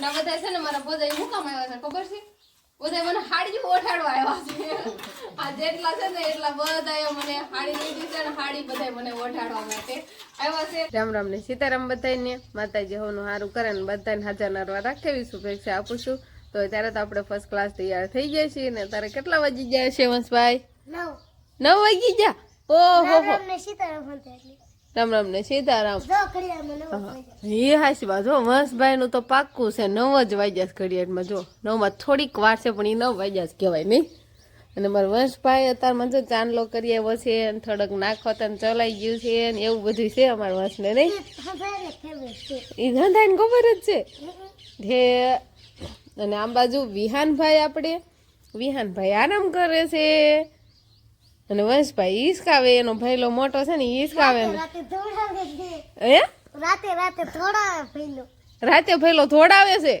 ના બધા છે ને મારા બધા હું કામ આવ્યા છે ખબર છે? બધા મને હાડી ઓઠાડવા આવ્યા છે. આ જેટલા છે ને એટલા બધા મને હાડી લીધી છે ને હાડી બધા મને ઓઠાડવા માટે આવ્યા છે. રામ રામ ને સીતારામ બધાને માતાજી હોનું સારું કરે ને બધાને હાજર નરવા રાખેવી શુભેચ્છા આપું છું. તો ત્યારે તો આપણે ફર્સ્ટ ક્લાસ તૈયાર થઈ ગયા છીએ ને તારે કેટલા વાગી ગયા છે વંશભાઈ? નવ. નવ વાગી ગયા? ઓહો સીતારામ રામ રામ ને સીતારામ. એ હાસી બાજુ જો વંશભાઈ નું તો પાક્કું છે નવ જ વાગ્યા ઘડિયાળમાં જો નવમાં થોડીક વાર છે પણ એ નવ વાગ્યા જ કહેવાય નહીં. અને મારા વંશભાઈ અત્યારમાં જો ચાંદલો કરી આવ્યો છે અને થોડોક નાખો તને ચલાઈ ગયું છે ને એવું બધું છે અમારા વંશને નહીં. એ ધંધાને ખબર જ છે? જે અને આમ બાજુ વિહાનભાઈ આપણે વિહાનભાઈ આરામ કરે છે. અને વંશભાઈ ઈસકાવે એનો ભાઈલો મોટો છે ને ઈસકાવે હે? રાતે રાતે થોડા ભઈલો. રાતે ભાઈલો છે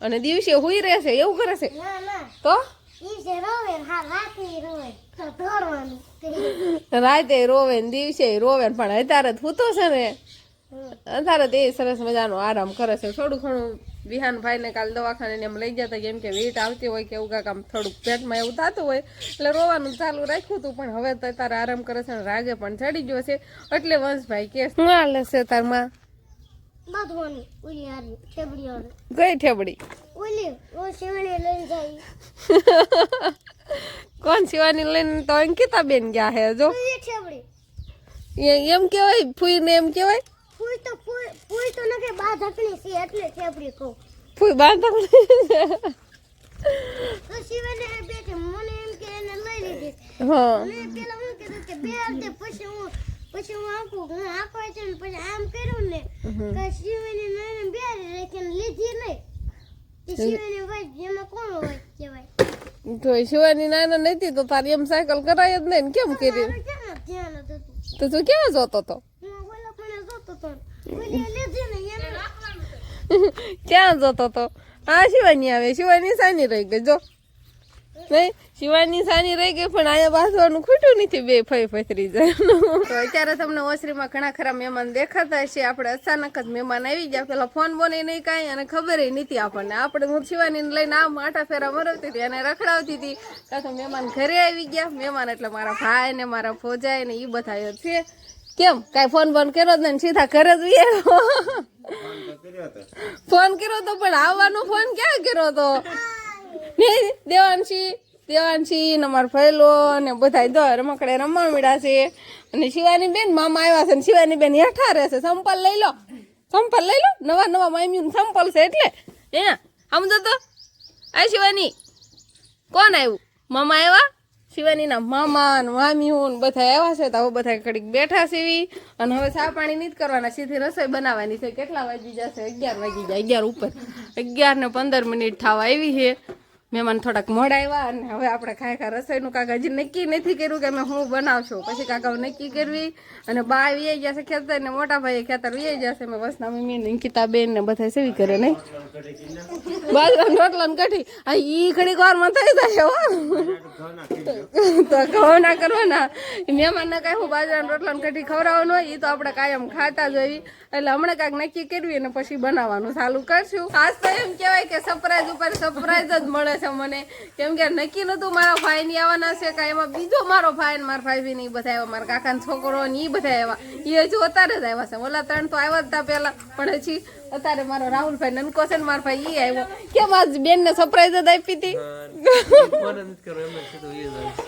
અને દિવસે હુઈ રહેશે એવું કરે છે? તો? રાતે રોવે. ને દિવસે રોવે પણ અત્યારે સૂતો છે ને. અત્યારે તે સરસ મજાનો આરામ કરે છે. થોડું ઘણું વિહાનભાઈ ને કાલ દવાખાને એમ લઈ ગયા હતા કેમ કે વીટ આવતી હોય કે એવું કાંક આમ થોડુંક પેટમાં એવું થતું હોય એટલે રોવાનું ચાલુ રાખ્યું હતું પણ હવે તો તારે આરામ કરે છે અને રાગે પણ ચડી ગયો છે. એટલે વંશભાઈ કે શું હાલે છે તારમાં ગઈ ઠેબડી? કોણ શિવાની લઈને? તો અંકિતા બેન ગયા હે જો. એ- એમ કેવાય ફૂઈને એમ કેવાય ફૂઈ તો તો નકે બા ધકણી છે એટલે ઠેબડી કહું. ફૂઈ બાંધા તો શિવને બે કે મને એમ કે એને લઈ લીધી. હા. મેં પેલા હું કીધું કે બે હાથે પછી હું પછી હું આંખું હું આખો છે ને પછી આમ કર્યું ને કે શિવની નાને બે રાખીને લીધી નહીં. કે શિવની ભાઈ એમાં કોણ હોય? કહેવાય. તો શિવાની નાના નથી તો તારી એમ સાયકલ કરાય જ નહીં કેમ કરી? હતું તો તું ક્યાં જતો તો હું ઓલા પણ જોતો તો ઓલી લીધી ને એને ક્યાં જતો તો? હા, શિવાની આવે. શિવાની સાની રહી ગઈ, જો. નહીં, શિવાની સાની રહી ગઈ, પણ અહીંયા બાંધવાનું ખૂટ્યું નથી, બે ફઈ ફસરી જાય. તો અત્યારે તમને ઓસરીમાં ઘણા ખરા મહેમાન દેખાતા છે આપણે અચાનક જ મહેમાન આવી ગયા. પેલા ફોન બોને નહીં કાંઈ, અને ખબર નથી આપણને. આપણે હું શિવાનીને લઈને આમ આટા ફેરા મરવતી હતી અને રખડાવતી હતી. કાં તો મહેમાન ઘરે આવી ગયા. મહેમાન એટલે મારા ભાઈ ને મારા ફોજાઈ ને એ બધા છે. કેમ? કાંઈ ફોન બોન કર્યો જ નહીં સીધા ઘરે જ ફોન કર્યો તો. પણ આવવાનો ફોન ક્યાં કર્યો તો? નહીં દેવાંશી દેવાંશી ને અમારો ફેલો ને બધા દો રમકડે રમવા મળ્યા છે. અને શિવાની બેન મામા આવ્યા છે ને શિવાની બેન હેઠા રહેશે સંપલ લઈ લો. સંપલ લઈ લો. નવા નવા મામ્યું સંપલ છે એટલે. હે સમજો તો. આ શિવાની. કોણ આવ્યું? મામા આવ્યા? શિવાનીના મામા ને મામીઓ ને બધા આવ્યા છે તો હવે બધા ઘડીક બેઠા સીવી. અને હવે ચા પાણી નહીં જ કરવાના, સીધી રસોઈ બનાવવાની છે. કેટલા વાગી જશે? અગિયાર વાગી જાય, અગિયાર ઉપર. અગિયાર ને પંદર મિનિટ થવા આવી છે. મહેમાન થોડાક મોડા આવ્યા અને હવે આપણે ખાય ખા રસોઈનું કાકા હજી નક્કી નથી કર્યું કે અમે હું બનાવશું. પછી કાકા નક્કી કરવી અને બા વી જશે ખેતર ને મોટા ભાઈ ખેતર વી જશે મેં વસના મમ્મી ને બેન ને બધા સેવી કરે નહીં. બાજરાનો રોટલો ને કઢી. આ ઈ ઘડીક વારમાં થઈ જાય તો ઘઉં ના કરવાના. મહેમાનને કાંઈ હું બાજરાનો રોટલો ને કઢી ખવડાવવાનું હોય એ તો આપણે કાયમ ખાતા જ હોય. એટલે હમણાં કાંઈક નક્કી કરવી અને પછી બનાવવાનું. ચાલુ કરશું. ખાસ તો એમ કહેવાય કે સરપ્રાઈઝ ઉપર સરપ્રાઈઝ જ મળે છે. મને. કેમ કે નક્કી નતું મારા ભાઈ ની આવવાના છે, કાંઈ એમાં બીજો મારો ભાઈ ને મારા ભાઈ ને ઈ બધા આવ્યા. મારા કાકાના છોકરો ને એ બધા આવ્યા. એ હજુ અત્યારે જ આવ્યા છે. ઓલા ત્રણ તો આવ્યા જ હતા પહેલા, પણ હજી અત્યારે મારો રાહુલભાઈ નનકો છે ને મારો ભાઈ ઈ આવ્યો. કેમ આજ બેન ને સરપ્રાઈઝ જ આપી હતી?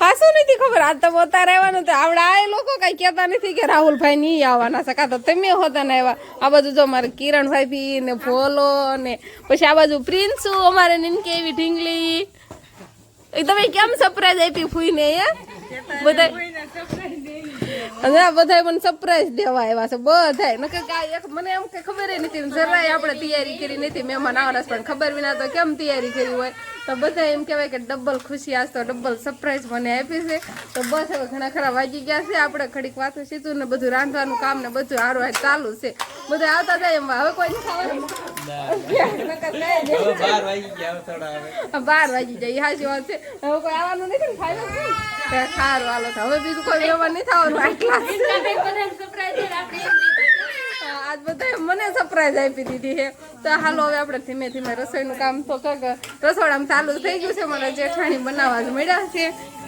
હાસું નથી ખબર? આ તો અત્યારે આવવાનું તો આવડે આ લોકો કઈ કહેતા નથી કે રાહુલભાઈ ની આવવાના છે. કાં તો તમે હોતા ને આવ્યા આ બાજુ જો મારે કિરણભાઈ ભી ને ભોલો ને પછી આ બાજુ પ્રિન્સુ અમારે નિનકે એવી ઢીંગલી. એ તમે કેમ સરપ્રાઈઝ આપી ફૂઈને હે? બધા અને આ બધા મને સરપ્રાઈઝ દેવા આવ્યા છે બધા નકે એક મને એમ કે ખબર નથી જરાય આપણે તૈયારી કરી નથી. મહેમાન આવવાના પણ ખબર વિના તો કેમ તૈયારી કરી હોય? તો બધા એમ કહેવાય કે ડબલ ખુશી આજ તો ડબલ સરપ્રાઈઝ મને આપી છે. તો બસ હવે ઘણા ખરા વાગી ગયા છે. આપણે ઘડીક વાતો સીધું ને બધું રાંધવાનું કામ ને બધું હાર ચાલુ છે. બધા આવતા જાય એમ. હવે કોઈ નથી બાર વાગી જાય હાજી વાત છે હવે કોઈ આવવાનું હવે બીજું કોઈ નહીં થવાનું બધા મને સરપ્રાઈઝ આપી દીધી છે તો હાલો હવે આપણે ધીમે ધીમે રસોઈનું કામ તો કાંક રસોડામાં ચાલુ થઈ ગયું છે મારા જેઠાણી બનાવવા જ મળ્યા છે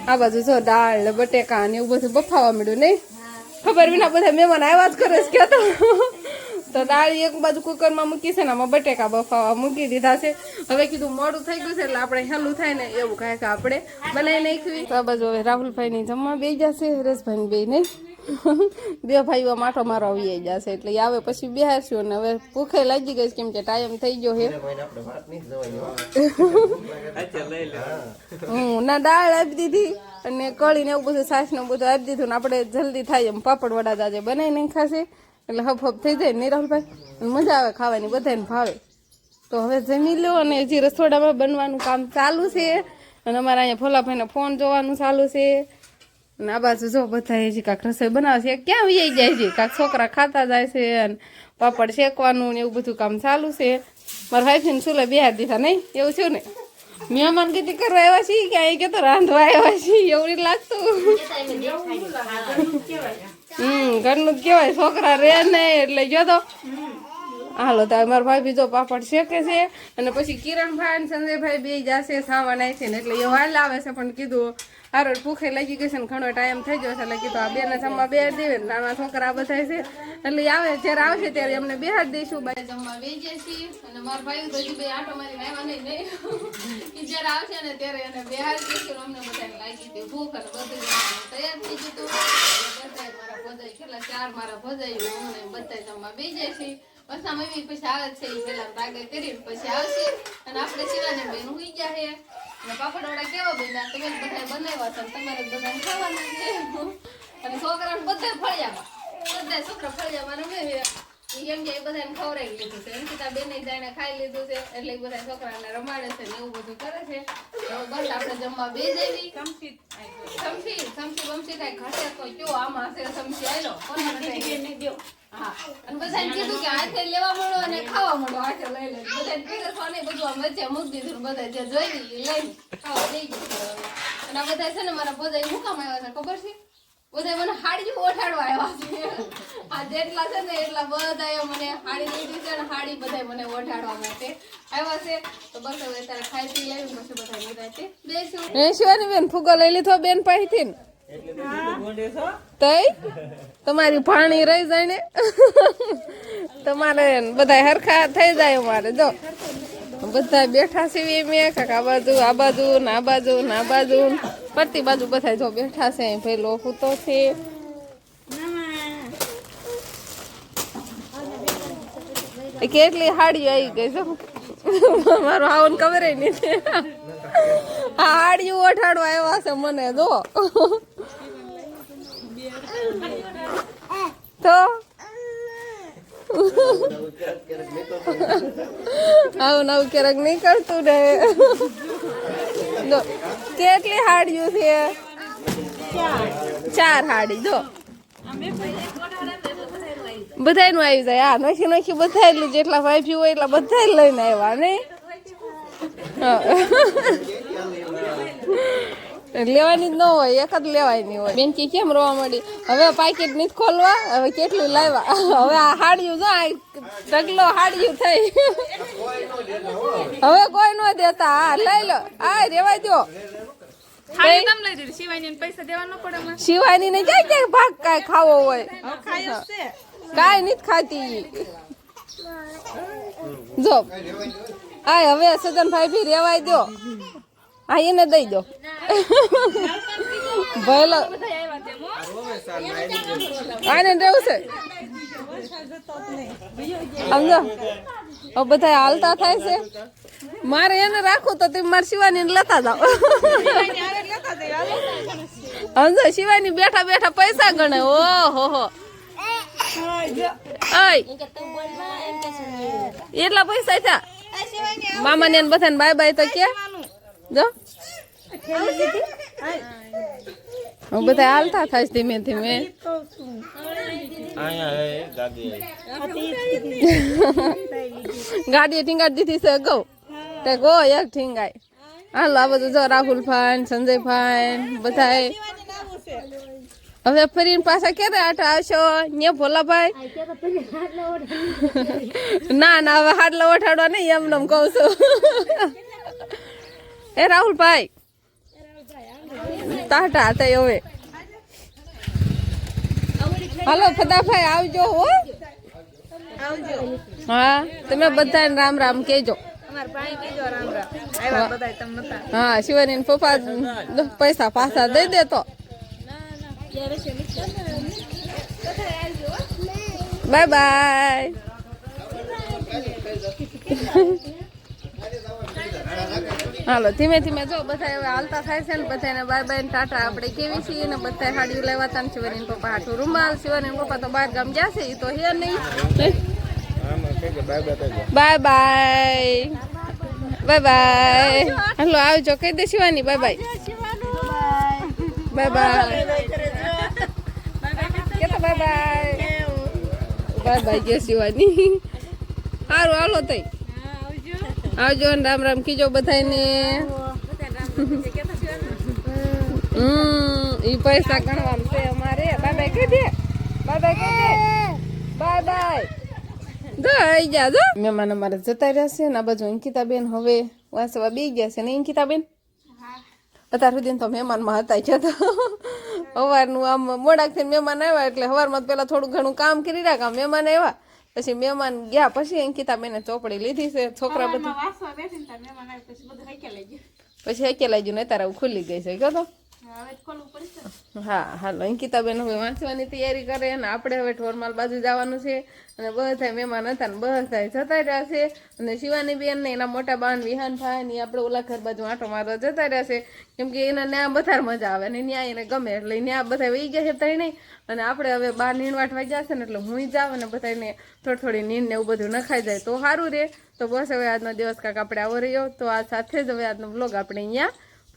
આ બાજુ જો દાળ બટેકા ને એવું બધું બફાવા મળ્યું નહીં ખબર વિના બધા મહેમાન આવ્યા જ કરે છે કે તો દાળ એક બાજુ કુકરમાં મૂકી છે ને આમાં બટેકા બફાવા મૂકી દીધા છે. હવે કીધું મોડું થઈ ગયું છે એટલે આપણે હેલું થાય ને એવું કાંઈક આપણે બનાવી નાખ્યું. તો બાજુ હવે રાહુલભાઈની જમવા બે જશે હરેશભાઈ બે નહીં. બે ભાઈઓ માટો મારો આવી જશે એટલે આવે પછી બેહારશું અને હવે ભૂખે લાગી ગઈ છે કેમ કે ટાઈમ થઈ ગયો છે. હું ના દાળ આપી દીધી અને કળી ને એવું બધું સાસનું ને બધું આપી દીધું ને આપણે જલ્દી થાય એમ પાપડ વડા જાજે બનાવી નાખાશે ખાશે એટલે હફ હફ થઈ જાય ને મજા આવે ખાવાની, બધાને ભાવે. તો હવે જમી લો અને હજી રસોડામાં બનવાનું કામ ચાલુ છે. અને અમારા અહીંયા ભોલાભાઈને ફોન જોવાનું ચાલુ છે. અને આ બાજુ જો બધા હજી કાંક રસોઈ બનાવે છે. ક્યાં વી જાય છે? કાંક છોકરા ખાતા જાય છે અને પાપડ શેકવાનું ને એવું બધું કામ ચાલુ છે. મારા વાઈફને ચૂલે બિહાર દીધા નહીં? એવું છે ને? મહેમાન કીધી કરવા આવ્યા છીએ કે અહીંયા કે તો રાંધવા આવ્યા છીએ? એવું લાગતું. હમ, ઘરનું જ કહેવાય, છોકરા રે નહીં એટલે જો તો. હાલો, તો મારો ભાઈ બીજો પાપડ શેકે છે. અને પછી કિરણભાઈ અને સંજયભાઈ બે જશે, સાવન આવી છે ને એટલે એ હાલ આવે છે, પણ કીધું હારો, ભૂખે લાગી ગઈ છે ને ઘણો ટાઈમ થઈ ગયો છે એટલે કીધું આ બેને જમવા બે દેવે નાના છોકરા બધા છે. એટલે આવે, જ્યારે આવશે ત્યારે અમને બેહાર દઈશું. બાય, જમવા બે છીએ. અને મારા ભાઈ તો હજી બે આટો મારી આવ્યા નહીં જ્યારે આવશે ને ત્યારે એને બેહાર દઈશું ને અમને બધાને લાગી હતી ભૂખ અને બધું તૈયાર થઈ ગયું હતું બધાય મારા ભોજાઈ કેટલા ચાર મારા ભોજાઈ અમને બધા જમવા બે જાય છે પછી મમ્મી પછી આવે છે, ઈ પેલા રાગે કરીને પછી અને આપણે શિવાની બેન ગયા છે. અને પાપડવાળા કેવા બન્યા? તમે બધા બનાવ્યા છે તમારે બધાને ખાવાના છે. અને છોકરાને બધા ફળિયામાં, બધા છોકરા ફળિયામાં રમે છે. એમ કે એ બધાને ખવડાવી લીધું છે. અંકિતા બેને જાણે ખાઈ લીધું છે. એટલે ઈ બધા છોકરાને રમાડે છે ને એવું બધું કરે છે. બસ આપણે જમવા બે દેવી સમસી સમસી બમસી થાય ઘટે તો કયો આમાં હશે સમસી આયલો? હા. અને બધાને કીધું કે હાથે લેવા મળો અને ખાવા મળો હાથે લઈ લે. બધાને બધું આમ વચ્ચે મૂકી દીધું બધા જે જોઈ લઈને ખાવા દઈ દીધું અને બધા છે ને મારા બધા મુકામ આવ્યા છે ખબર છે? બધા મને હાડી ઓઠાડવા આવ્યા છે આ જેટલા છે ને એટલા બધા મને હાડી લીધી છે ને હાડી બધા મને ઓઠાડવા માટે આવ્યા છે. તો બસ હવે તારે ખાઈ પી લેવી પછી બધા નિરાતે બેસું એ બેન, ફુગો લઈ લીધો બેન પાસેથી તઈ? તમારી ભાણી રહી જાય ને. તમારે બધા હરખા થઈ જાય અમારે, જો. બધા બેઠા છે મેં કાંક આ બાજુ આ બાજુ, ને આ બાજુ, ને આ બાજુ. ફરતી બાજુ બધા જો બેઠા છે ભાઈ લોકો તો છે. કેટલી હાડીઓ આવી ગઈ છે મારું આવું ખબર નહીં આ હાડીઓ ઓઠાડવા આવ્યા છે મને, જો. તો આવું નવું ક્યારેક નહીં કરતું ને કેટલી હાડીઓ છે? ચાર હાડી, જો. બધાયનું આવી જાય. હા નખી નખી બધા જેટલા વાઈફી હોય એટલા બધા લઈને આવ્યા હા. લેવાની જ ન હોય એક જ લેવાની હોય. બેન કે કેમ રોવા માંડી? હવે પાકેટ નથી ખોલવા હવે કેટલું લાવ્યા? હવે આ હાડિયું જો ઢગલો હાડિયું થઈ. હવે કોઈ ન દેતા. હા લઈ લો. આ રેવા દો શિવાની ન ક્યાં ક્યાં ભાગ કાંઈ ખાવો હોય? કાંઈ નથી ખાતી. જો. આ હવે સજનભાઈ ભી રેવાય દો હા એને દઈ દો ભલે. આને રહેવું છે? સમજો હવે બધા હાલતા થાય છે. મારે એને રાખવું તો તમે મારે શિવાની લેતા જાઓ. સમજો શિવાની બેઠા બેઠા પૈસા ગણે. ઓ, હો હો. એટલા પૈસા થયા? મામા ને બધાને બાય બાય તો કે. જો. હવે બધા હાલતા થાય ધીમે ધીમે. ગાડીએ ટીંગાડી દીધી છે ગૌ તે ગો એક ઠીંગાય હાલો આ બધું જો રાહુલ ફાઈન સંજય ભાઈ બધાય હવે ફરીને પાછા ક્યારે આટા આવશો? ને ભોલાભાઈ? ના ના હવે હાડલો ઓઠાડવા નહીં એમ નમ કહું છું. એ રાહુલભાઈ ટાટા થઈ હવે. હાલો ફદાભાઈ આવજો હો. હા તમે બધાને રામ રામ કેજો હા. શિવાની પપ્પા પૈસા પાછા દઈ દે તો. By bye. હાલો, ધીમે ધીમે જો બધા હવે હાલતા થાય છે ને બધાને બાય બાય ને ટાટા આપણે કેવી છીએ ને બધા હાડી લેવા તા ને શિવાની પપ્પા હાટું રૂમાલ શિવાની પપ્પા તો બહાર ગામ જશે એ તો હે નહીં. Bye bye. Bye bye. હાલો, આવજો, કહી દે Shivani, bye bye. Bye bye. કેતો બાય બાય. બાય બાય, કે શિવાની. સારું હાલો તઈ. આવજો ને રામ રામ કીજો બધાને હમ, ઈ પૈસા ગણવાનું છે અમારે. બાય બાય કહી દે. બાય બાય કહી દે. બાય બાય જો, આઈ જા, જો. મહેમાન અમારે જતા રહ્યા છે ને આ બાજુ અંકિતાબેન હવે વાસવા બે ગયા છે ને અંકિતાબેન? અત્યાર સુધી તો મહેમાનમાં હતા જ તો. સવારનું આમ મોડાક થઈને મહેમાન આવ્યા એટલે સવારમાં તો પેલા થોડું ઘણું કામ કરી રાખ્યા મહેમાન આવ્યા. પછી મહેમાન ગયા પછી અંકિતાબેને ચોપડી લીધી છે છોકરા બધા. ને પછી બધું હાઈકે લઈ ગયું. નહીં તારા ખુલી ગઈ છે કહો તો. હા, હાલો, અંકિતાબેન હવે વાંચવાની તૈયારી કરે અને આપણે હવે ઠોરમાલ બાજુ જવાનું છે અને બધા મહેમાન હતા ને બધા જતા રહ્યા છે અને શિવાની બેન ને એના મોટા બાન વિહાન થાય ને આપણે ઓલા ઘર બાજુ આંટો મારવા જતા રહ્યા છે. કેમ કે એને ત્યાં બધા મજા આવે ને ત્યાં એને ગમે એટલે ત્યાં બધા વહી ગયા છે ત્રણે અને આપણે હવે બાર નીણવાટ વાગ્યા છે ને એટલે હું જાવ અને બધાને થોડી થોડી નીંદ ને એવું બધું નખાઈ જાય તો સારું રે. તો બસ હવે આજનો દિવસ કાંક આપણે આવો રહ્યો. તો આ સાથે જ હવે આજનો બ્લોગ આપણે અહીંયા